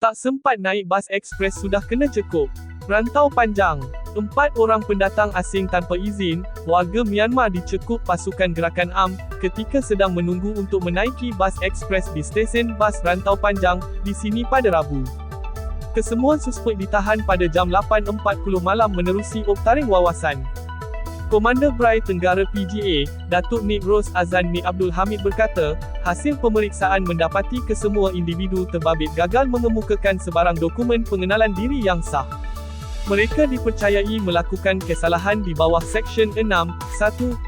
Tak sempat naik bas ekspres sudah kena cekup. Rantau panjang. Empat orang pendatang asing tanpa izin, warga Myanmar dicekup pasukan gerakan AM, ketika sedang menunggu untuk menaiki bas ekspres di stesen bas Rantau Panjang, di sini pada Rabu. Kesemua suspek ditahan pada jam 8.40 malam menerusi oktaring wawasan. Komander Brai Tenggara PGA, Datuk Nik Ros Azan Nik Abdul Hamid berkata, hasil pemeriksaan mendapati kesemua individu terbabit gagal mengemukakan sebarang dokumen pengenalan diri yang sah. Mereka dipercayai melakukan kesalahan di bawah Seksyen 6, 1,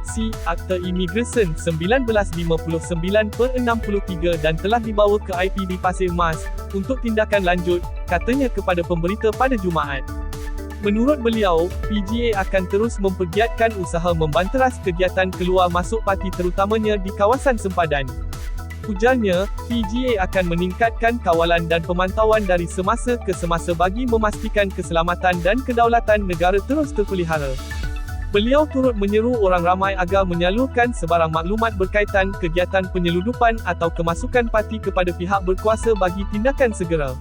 C, Akta Imigresen 1959 per 63 dan telah dibawa ke IPD Pasir Mas, untuk tindakan lanjut, katanya kepada pemberita pada Jumaat. Menurut beliau, PGA akan terus mempergiatkan usaha membanteras kegiatan keluar masuk parti terutamanya di kawasan sempadan. Ujarnya, PGA akan meningkatkan kawalan dan pemantauan dari semasa ke semasa bagi memastikan keselamatan dan kedaulatan negara terus terpelihara. Beliau turut menyeru orang ramai agar menyalurkan sebarang maklumat berkaitan kegiatan penyeludupan atau kemasukan parti kepada pihak berkuasa bagi tindakan segera.